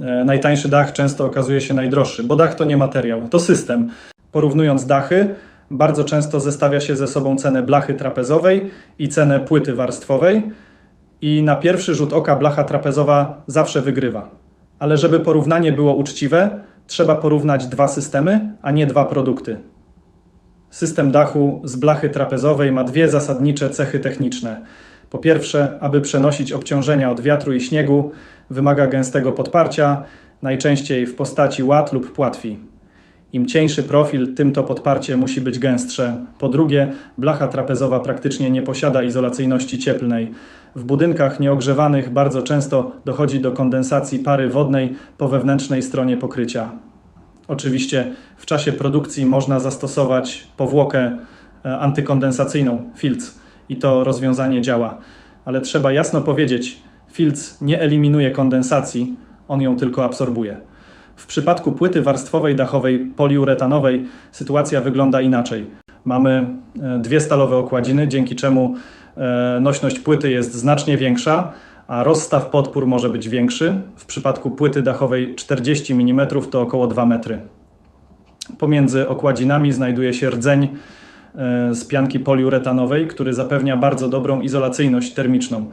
E, Najtańszy dach często okazuje się najdroższy, bo dach to nie materiał, to system. Porównując dachy, bardzo często zestawia się ze sobą cenę blachy trapezowej i cenę płyty warstwowej. I na pierwszy rzut oka blacha trapezowa zawsze wygrywa. Ale żeby porównanie było uczciwe, trzeba porównać dwa systemy, a nie dwa produkty. System dachu z blachy trapezowej ma dwie zasadnicze cechy techniczne. Po pierwsze, aby przenosić obciążenia od wiatru i śniegu, wymaga gęstego podparcia, najczęściej w postaci łat lub płatwi. Im cieńszy profil, tym to podparcie musi być gęstsze. Po drugie, blacha trapezowa praktycznie nie posiada izolacyjności cieplnej. W budynkach nieogrzewanych bardzo często dochodzi do kondensacji pary wodnej po wewnętrznej stronie pokrycia. Oczywiście w czasie produkcji można zastosować powłokę e, antykondensacyjną, filc, i to rozwiązanie działa. Ale trzeba jasno powiedzieć, filc nie eliminuje kondensacji, on ją tylko absorbuje. W przypadku płyty warstwowej dachowej poliuretanowej sytuacja wygląda inaczej. Mamy e, dwie stalowe okładziny, dzięki czemu e, nośność płyty jest znacznie większa, a rozstaw podpór może być większy. W przypadku płyty dachowej 40 mm to około 2 metry. Pomiędzy okładzinami znajduje się rdzeń e, z pianki poliuretanowej, który zapewnia bardzo dobrą izolacyjność termiczną.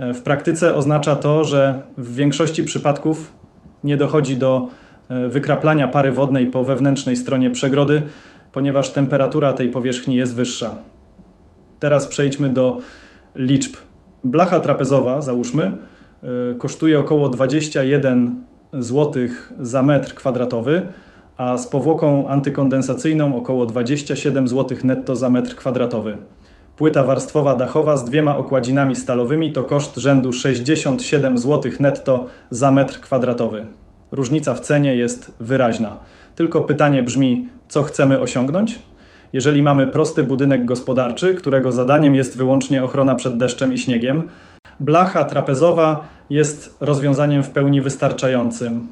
E, W praktyce oznacza to, że w większości przypadków nie dochodzi do e, wykraplania pary wodnej po wewnętrznej stronie przegrody, ponieważ temperatura tej powierzchni jest wyższa. Teraz przejdźmy do liczb. Blacha trapezowa, załóżmy, y, kosztuje około 21 zł za metr kwadratowy, a z powłoką antykondensacyjną około 27 zł netto za metr kwadratowy. Płyta warstwowa dachowa z dwiema okładzinami stalowymi to koszt rzędu 67 zł netto za metr kwadratowy. Różnica w cenie jest wyraźna. Tylko pytanie brzmi, co chcemy osiągnąć? Jeżeli mamy prosty budynek gospodarczy, którego zadaniem jest wyłącznie ochrona przed deszczem i śniegiem, blacha trapezowa jest rozwiązaniem w pełni wystarczającym.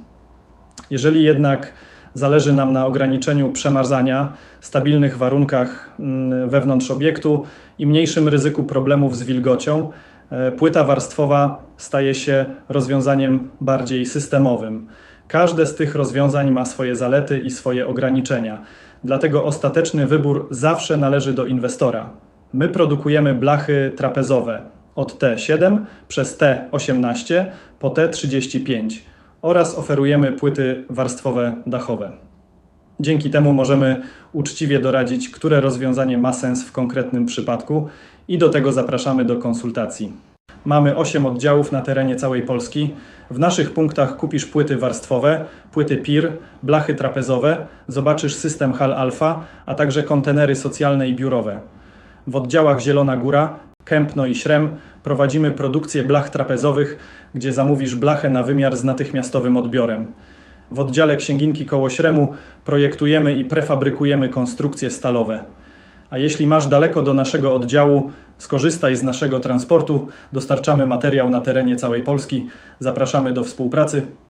Jeżeli jednak zależy nam na ograniczeniu przemarzania, stabilnych warunkach mm, wewnątrz obiektu i mniejszym ryzyku problemów z wilgocią, e, płyta warstwowa staje się rozwiązaniem bardziej systemowym. Każde z tych rozwiązań ma swoje zalety i swoje ograniczenia. Dlatego ostateczny wybór zawsze należy do inwestora. My produkujemy blachy trapezowe od T7 przez T18 po T35 oraz oferujemy płyty warstwowe dachowe. Dzięki temu możemy uczciwie doradzić, które rozwiązanie ma sens w konkretnym przypadku i do tego zapraszamy do konsultacji. Mamy 8 oddziałów na terenie całej Polski. W naszych punktach kupisz płyty warstwowe, płyty PIR, blachy trapezowe, zobaczysz system HAL Alpha, a także kontenery socjalne i biurowe. W oddziałach Zielona Góra, Kępno i Śrem prowadzimy produkcję blach trapezowych, gdzie zamówisz blachę na wymiar z natychmiastowym odbiorem. W oddziale Księginki koło Śremu projektujemy i prefabrykujemy konstrukcje stalowe. A jeśli masz daleko do naszego oddziału, skorzystaj z naszego transportu. Dostarczamy materiał na terenie całej Polski. Zapraszamy do współpracy.